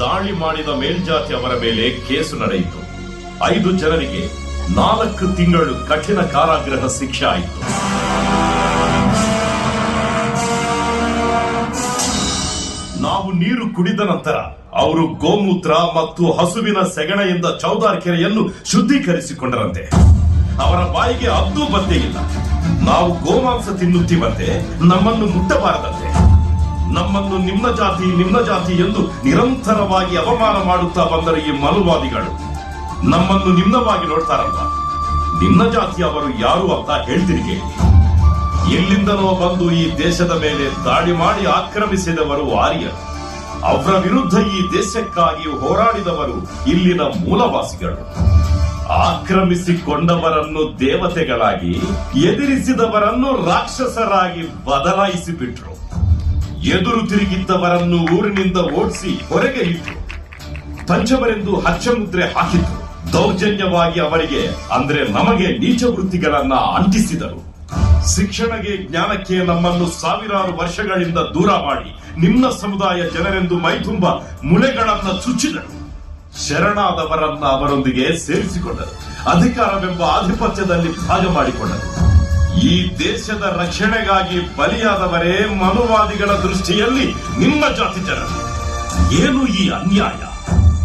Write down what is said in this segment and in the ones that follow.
ದಾಳಿ ಮಾಡಿದ ಮೇಲ್ಜಾತಿ ಅವರ ಮೇಲೆ ಕೇಸು ನಡೆಯಿತು. ಐದು ಜನರಿಗೆ ನಾಲ್ಕು ತಿಂಗಳು ಕಠಿಣ ಕಾರಾಗೃಹ ಶಿಕ್ಷೆ ಆಯಿತು. ನಾವು ನೀರು ಕುಡಿದ ನಂತರ ಅವರು ಗೋಮೂತ್ರ ಮತ್ತು ಹಸುವಿನ ಸೆಗಣೆಯಿಂದ ಚೌದಾರ್ ಕೆರೆಯನ್ನು ಶುದ್ಧೀಕರಿಸಿಕೊಂಡರಂತೆ. ಅವರ ಬಾಯಿಗೆ ಅದ್ದೂ ಬಂದೇ ಇಲ್ಲ ನಾವು ಗೋಮಾಂಸ ತಿನ್ನುತ್ತಿವಂತೆ, ನಮ್ಮನ್ನು ಮುಟ್ಟಬಾರದಂತೆ. ನಮ್ಮನ್ನು ನಿಮ್ಮ ಜಾತಿ ನಿಮ್ಮ ಜಾತಿ ಎಂದು ನಿರಂತರವಾಗಿ ಅವಮಾನ ಮಾಡುತ್ತಾ ಬಂದರೆ ಈ ಮನುವಾದಿಗಳು ನಮ್ಮನ್ನು ನಿಮ್ನವಾಗಿ ನಿಮ್ಮ ಜಾತಿ ಅವರು ಯಾರು ಅಂತ ಹೇಳ್ತೀರಿ ಎಲ್ಲಿಂದನೋ ಬಂದು ಈ ದೇಶದ ಮೇಲೆ ದಾಳಿ ಮಾಡಿ ಆಕ್ರಮಿಸಿದವರು ಆರ್ಯರು. ಅವರ ವಿರುದ್ಧ ಈ ದೇಶಕ್ಕಾಗಿ ಹೋರಾಡಿದವರು ಇಲ್ಲಿನ ಮೂಲವಾಸಿಗಳು. ಆಕ್ರಮಿಸಿಕೊಂಡವರನ್ನು ದೇವತೆಗಳಾಗಿ, ಎದುರಿಸಿದವರನ್ನು ರಾಕ್ಷಸರಾಗಿ ಬದಲಾಯಿಸಿ ಬಿಟ್ರು ಎದುರು ತಿರುಗಿದ್ದವರನ್ನು ಊರಿನಿಂದ ಓಡಿಸಿ ಹೊರಗೆ ಇಟ್ಟು ಪಂಚಮರೆಂದು ಹಚ್ಚಮುದ್ರೆ ಹಾಕಿದ್ರು ದೌರ್ಜನ್ಯವಾಗಿ ಅವರಿಗೆ, ಅಂದ್ರೆ ನಮಗೆ ನೀಚ ವೃತ್ತಿಗಳನ್ನ ಅಂಟಿಸಿದರು. ಶಿಕ್ಷಣಗೆ ಜ್ಞಾನಕ್ಕೆ ನಮ್ಮನ್ನು ಸಾವಿರಾರು ವರ್ಷಗಳಿಂದ ದೂರ ಮಾಡಿ ನಿಮ್ಮ ಸಮುದಾಯ ಜನರೆಂದು ಮೈತುಂಬ ಮುಳೆಗಳನ್ನ ಚುಚ್ಚಿದರು. ಶರಣಾದವರನ್ನ ಅವರೊಂದಿಗೆ ಸೇರಿಸಿಕೊಂಡರು. ಅಧಿಕಾರವೆಂಬ ಆಧಿಪತ್ಯದಲ್ಲಿ ಭಾಗ ಮಾಡಿಕೊಂಡರು ಈ ದೇಶದ ರಕ್ಷಣೆಗಾಗಿ ಬಲಿಯಾದವರೇ ಮನುವಾದಿಗಳ ದೃಷ್ಟಿಯಲ್ಲಿ ನಿಮ್ಮ ಜಾತಿ ಜನರು. ಏನು ಈ ಅನ್ಯಾಯ?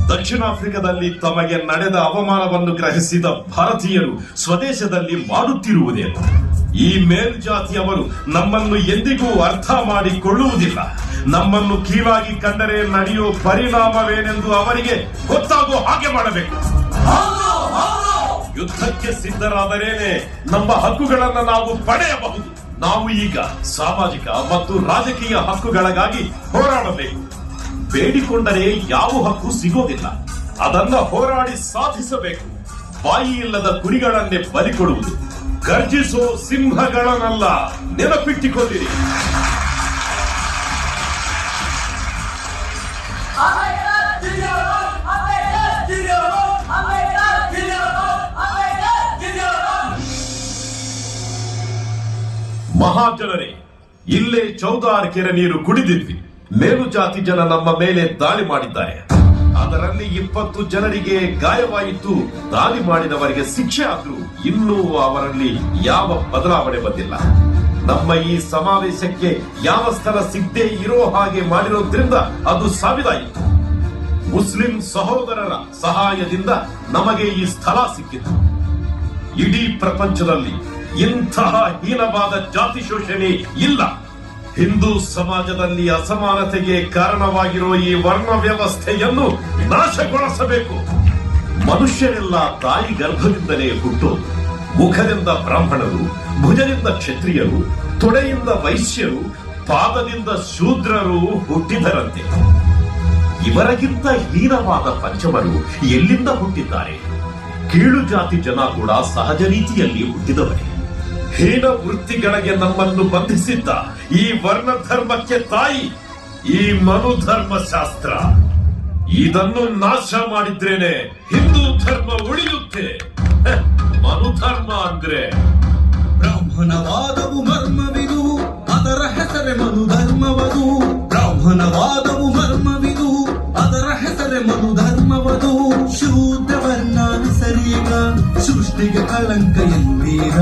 ದಕ್ಷಿಣ ಆಫ್ರಿಕಾದಲ್ಲಿ ತಮಗೆ ನಡೆದ ಅವಮಾನವನ್ನು ಗ್ರಹಿಸಿದ ಭಾರತೀಯರು ಸ್ವದೇಶದಲ್ಲಿ ಮಾಡುತ್ತಿರುವುದೇನು? ಈ ಮೇಲ್ಜಾತಿಯವರು ನಮ್ಮನ್ನು ಎಂದಿಗೂ ಅರ್ಥ ಮಾಡಿಕೊಳ್ಳುವುದಿಲ್ಲ. ನಮ್ಮನ್ನು ಕೀಳಾಗಿ ಕಂಡರೆ ನಡೆಯುವ ಪರಿಣಾಮವೇನೆಂದು ಅವರಿಗೆ ಗೊತ್ತಾಗುವ ಹಾಗೆ ಮಾಡಬೇಕು. ಯುದ್ಧಕ್ಕೆ ಸಿದ್ಧರಾದರೇನೆ ನಮ್ಮ ಹಕ್ಕುಗಳನ್ನು ನಾವು ಪಡೆಯಬಹುದು. ನಾವು ಈಗ ಸಾಮಾಜಿಕ ಮತ್ತು ರಾಜಕೀಯ ಹಕ್ಕುಗಳಿಗಾಗಿ ಹೋರಾಡಬೇಕು. ಬೇಡಿಕೊಂಡರೆ ಯಾವ ಹಕ್ಕು ಸಿಗೋದಿಲ್ಲ. ಅದನ್ನ ಹೋರಾಡಿ ಸಾಧಿಸಬೇಕು. ಬಾಯಿ ಇಲ್ಲದ ಕುರಿಗಳನ್ನೇ ಬಲಿಕೊಡುವುದು ಗರ್ಜಿಸೋ ಸಿಂಹಗಳನ್ನಲ್ಲ ನೆನಪಿಟ್ಟಿಕೊಂಡಿರಿ. ಮಹಾಜನರೇ, ಇಲ್ಲೇ ಚೌದಾರ್ ಕೆರೆ ನೀರು ಕುಡಿದಿದ್ವಿ. ಮೇಲು ಜಾತಿ ಜನ ನಮ್ಮ ಮೇಲೆ ದಾಳಿ ಮಾಡಿದ್ದಾರೆ. ಅದರಲ್ಲಿ ಇಪ್ಪತ್ತು ಜನರಿಗೆ ಗಾಯವಾಯಿತು. ದಾಳಿ ಮಾಡಿದವರಿಗೆ ಶಿಕ್ಷೆ ಆದ್ರೂ ಇನ್ನೂ ಅವರಲ್ಲಿ ಯಾವ ಬದಲಾವಣೆ ಬಂದಿಲ್ಲ. ನಮ್ಮ ಈ ಸಮಾವೇಶಕ್ಕೆ ಯಾವ ಸ್ಥಳ ಸಿಗದೆ ಇರೋ ಹಾಗೆ ಮಾಡಿರೋದ್ರಿಂದ ಅದು ಸಾವಿರಾಯಿತು ಮುಸ್ಲಿಂ ಸಹೋದರರ ಸಹಾಯದಿಂದ ನಮಗೆ ಈ ಸ್ಥಳ ಸಿಕ್ಕಿತು. ಇಡೀ ಪ್ರಪಂಚದಲ್ಲಿ ಇಂತಹ ಹೀನವಾದ ಜಾತಿ ಶೋಷಣೆ ಇಲ್ಲ. ಹಿಂದೂ ಸಮಾಜದಲ್ಲಿ ಅಸಮಾನತೆಗೆ ಕಾರಣವಾಗಿರುವ ಈ ವರ್ಣ ವ್ಯವಸ್ಥೆಯನ್ನು ನಾಶಗೊಳಿಸಬೇಕು. ಮನುಷ್ಯರೆಲ್ಲ ತಾಯಿ ಗರ್ಭದಿಂದಲೇ ಹುಟ್ಟೋದು, ಮುಖದಿಂದ ಬ್ರಾಹ್ಮಣರು, ಭುಜದಿಂದ ಕ್ಷತ್ರಿಯರು, ತೊಡೆಯಿಂದ ವೈಶ್ಯರು, ಪಾದದಿಂದ ಶೂದ್ರರು ಹುಟ್ಟಿದರಂತೆ. ಇವರಿಗಿಂತ ಹೀನವಾದ ಪಂಚಮರು ಎಲ್ಲಿಂದ ಹುಟ್ಟಿದ್ದಾರೆ? ಕೀಳು ಜಾತಿ ಜನ ಕೂಡ ಸಹಜ ರೀತಿಯಲ್ಲಿ ಹುಟ್ಟಿದವರೇ. ಹೀನ ವೃತ್ತಿಗಳಿಗೆ ನಮ್ಮನ್ನು ಬಂಧಿಸಿದ್ದ ಈ ವರ್ಣ ಧರ್ಮಕ್ಕೆ ತಾಯಿ, ಈ ಮನು ಧರ್ಮ ಶಾಸ್ತ್ರ ಇದನ್ನು ನಾಶ ಮಾಡಿದ್ರೇನೆ ಹಿಂದೂ ಧರ್ಮ ಉಳಿಯುತ್ತೆ. ಮನುಧರ್ಮ ಮನು ಧರ್ಮ ಅಂದ್ರೆ ಬ್ರಾಹ್ಮಣವಾದವು ಮರ್ಮವಿದು, ಅದರ ಹೆಸರೇ ಮನು ಧರ್ಮವದು ಬ್ರಾಹ್ಮಣವಾದವು ಮರ್ಮವಿದು, ಅದರ ಹೆಸರೇ ಮನು ಧರ್ಮವದು ಶೂದ್ರ ವರ್ಣಾನುಸರೀಗ ಸೃಷ್ಟಿಗೆ ಕಳಂಕ ಎಂದೀರ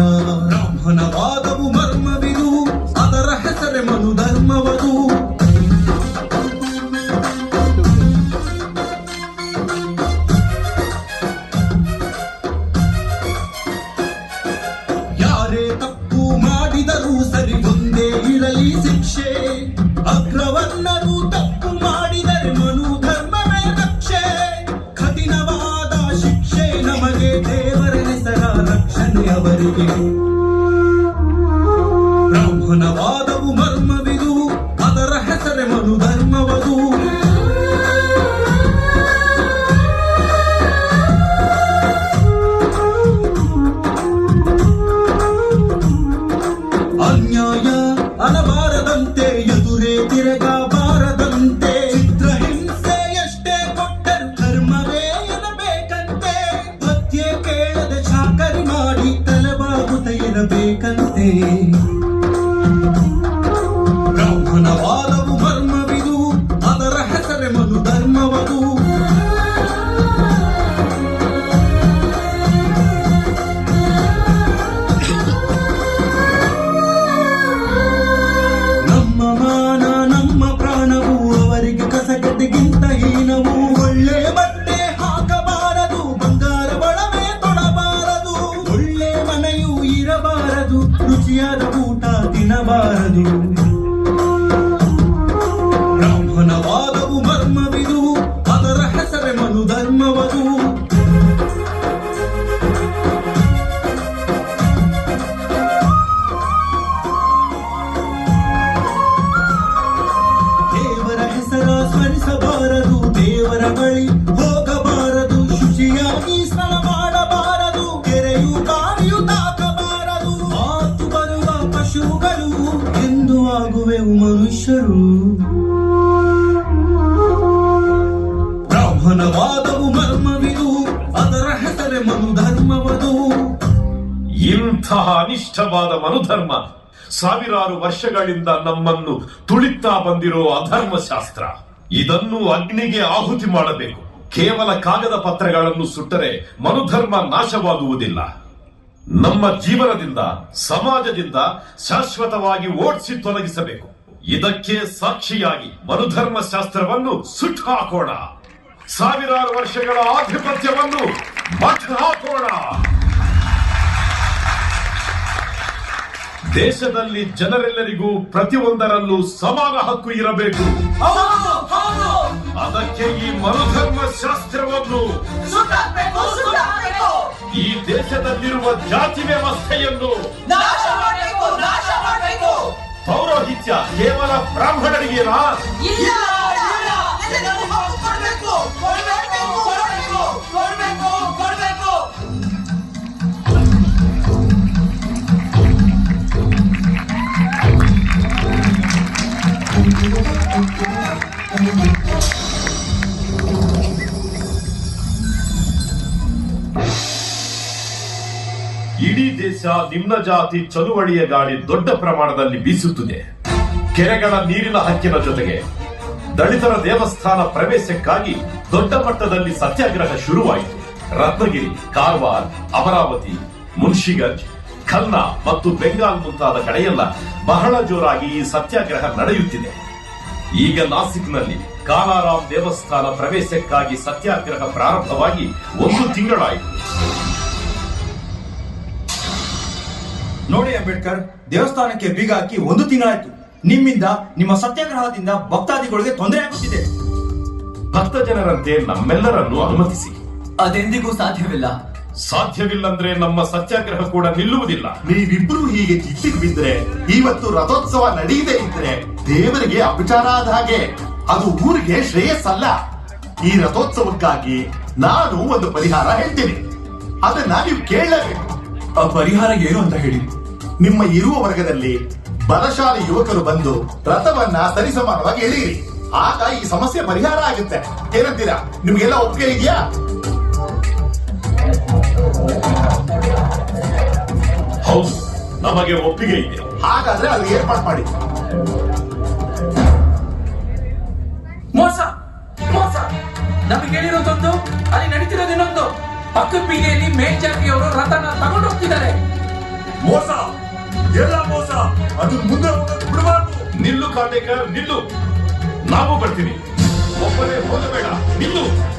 ಇರಬೇಕಂತೆ ರುಚಿಯಾದ ಊಟ ತಿನ್ನಬಾರದು ಮನುಷ್ಯರು. ಬ್ರಾಹ್ಮಣವಾದವು ಅದರ ಹೆಸರೇ ಮನುಧರ್ಮವದು. ಇಂತಹ ಅನಿಷ್ಟವಾದ ಮನುಧರ್ಮ ಸಾವಿರಾರು ವರ್ಷಗಳಿಂದ ನಮ್ಮನ್ನು ತುಳಿತಾ ಬಂದಿರೋ ಅಧರ್ಮ ಶಾಸ್ತ್ರ ಇದನ್ನು ಅಗ್ನಿಗೆ ಆಹುತಿ ಮಾಡಬೇಕು. ಕೇವಲ ಕಾಗದ ಪತ್ರಗಳನ್ನು ಸುಟ್ಟರೆ ಮನುಧರ್ಮ ನಾಶವಾಗುವುದಿಲ್ಲ. ನಮ್ಮ ಜೀವನದಿಂದ, ಸಮಾಜದಿಂದ ಶಾಶ್ವತವಾಗಿ ಓಡಿಸಿ ತೊಲಗಿಸಬೇಕು. ಇದಕ್ಕೆ ಸಾಕ್ಷಿಯಾಗಿ ಮನುಧರ್ಮ ಶಾಸ್ತ್ರವನ್ನು ಸುಟ್ಟು ಹಾಕೋಣ. ಸಾವಿರಾರು ವರ್ಷಗಳ ಆಧಿಪತ್ಯವನ್ನು ಮಠ ಹಾಕೋಣ. ದೇಶದಲ್ಲಿ ಜನರೆಲ್ಲರಿಗೂ ಪ್ರತಿಯೊಂದರಲ್ಲೂ ಸಮಾನ ಹಕ್ಕು ಇರಬೇಕು. ಅದಕ್ಕೆ ಈ ಮನುಧರ್ಮ ಶಾಸ್ತ್ರವನ್ನು ಈ ದೇಶದಲ್ಲಿರುವ ಜಾತಿ ವ್ಯವಸ್ಥೆಯನ್ನು ಪೌರೋಹಿತ್ಯ ಕೇವಲ ಬ್ರಾಹ್ಮಣರಿಗೇನಾ? ನಿಮ್ನ ಜಾತಿ ಚಳುವಳಿಯ ಗಾಳಿ ದೊಡ್ಡ ಪ್ರಮಾಣದಲ್ಲಿ ಬೀಸುತ್ತಿದೆ. ಕೆರೆಗಳ ನೀರಿನ ಹಕ್ಕಿನ ಜೊತೆಗೆ ದಲಿತರ ದೇವಸ್ಥಾನ ಪ್ರವೇಶಕ್ಕಾಗಿ ದೊಡ್ಡ ಮಟ್ಟದಲ್ಲಿ ಸತ್ಯಾಗ್ರಹ ಶುರುವಾಯಿತು. ರತ್ನಗಿರಿ, ಕಾರವಾರ, ಅಮರಾವತಿ ಮುನ್ಷಿಗಂಜ್ ಖಲ್ನಾ ಮತ್ತು ಬೆಂಗಾಲ್ ಮುಂತಾದ ಕಡೆಯೆಲ್ಲ ಬಹಳ ಜೋರಾಗಿ ಈ ಸತ್ಯಾಗ್ರಹ ನಡೆಯುತ್ತಿದೆ. ಈಗ ನಾಸಿಕ್ನಲ್ಲಿ ಕಾಲಾರಾಮ್ ದೇವಸ್ಥಾನ ಪ್ರವೇಶಕ್ಕಾಗಿ ಸತ್ಯಾಗ್ರಹ ಪ್ರಾರಂಭವಾಗಿ ಒಂದು ತಿಂಗಳಾಯಿತು. ನೋಡಿ ಅಂಬೇಡ್ಕರ್ ದೇವಸ್ಥಾನಕ್ಕೆ ಬೀಗ ಹಾಕಿ ಒಂದು ತಿಂಗಳಾಯ್ತು. ನಿಮ್ಮಿಂದ ನಿಮ್ಮ ಸತ್ಯಾಗ್ರಹದಿಂದ ಭಕ್ತಾದಿಗಳಿಗೆ ತೊಂದರೆ ಆಗುತ್ತಿದೆ ಭಕ್ತ ಜನರಂತೆ ನಮ್ಮೆಲ್ಲರನ್ನು ಅನುಮತಿಸಿ. ಅದೆಂದಿಗೂ ಸಾಧ್ಯವಿಲ್ಲ. ಸಾಧ್ಯವಿಲ್ಲಂದ್ರೆ ನಮ್ಮ ಸತ್ಯಾಗ್ರಹ ಕೂಡ ನಿಲ್ಲುವುದಿಲ್ಲ. ನೀವಿಬ್ರು ಹೀಗೆ ಚಿಟ್ಟಿಗೆ ಬಿದ್ರೆ ಇವತ್ತು ರಥೋತ್ಸವ ನಡೆಯದೇ ಇದ್ರೆ ದೇವರಿಗೆ ಅಪಚಾರ ಆದ ಹಾಗೆ. ಅದು ಊರಿಗೆ ಶ್ರೇಯಸ್ಸಲ್ಲ. ಈ ರಥೋತ್ಸವಕ್ಕಾಗಿ ನಾನು ಒಂದು ಪರಿಹಾರ ಹೇಳ್ತೀನಿ. ಅದನ್ನ ನೀವು ಕೇಳಬೇಕು ಆ ಪರಿಹಾರ ಏನು ಅಂತ ಹೇಳಿ. ನಿಮ್ಮ ಇರುವ ವರ್ಗದಲ್ಲಿ ಬಲಶಾಲಿ ಯುವಕರು ಬಂದು ರಥವನ್ನ ಸರಿಸಮಾನವಾಗಿ ಎಳೆಯಿರಿ. ಆಗ ಈ ಸಮಸ್ಯೆ ಪರಿಹಾರ ಆಗುತ್ತೆ. ಏನಂತೀರಾ? ನಿಮ್ಗೆಲ್ಲ ಒಪ್ಪಿಗೆ ಇದೆಯಾ? ಹೌದು ನಮಗೆ ಒಪ್ಪಿಗೆ ಇದೆ. ಹಾಗಾದ್ರೆ ಅಲ್ಲಿ ಏರ್ಪಾಟ್ ಮಾಡಿ. ಮೋಸ ಮೋಸ. ನಮಗೆ ಹೇಳಿರೋದೊಂದು ಅಲ್ಲಿ ನಡೀತಿರೋದು ಇನ್ನೊಂದು. ಪಕ್ಕದ ಬೀದಿಯಲ್ಲಿ ಮೇಲ್ಜಾತಿಯವರು ರಥನ ತಗೊಂಡು ಹೋಗ್ತಿದ್ದಾರೆ ಮೋಸ. ಎಲ್ಲ ಮೋಸ ಅದು ಮುಂದೆ ಹೋಗೋದು ಬಿಡಬಾರ್ದು. ನಿಲ್ಲು ಕಾರ್ಡೇಕರ್ ನಿಲ್ಲು. ನಾವು ಬರ್ತೀವಿ. ಒಬ್ಬರೇ ಹೋಗಬೇಡ ನಿಲ್ಲು.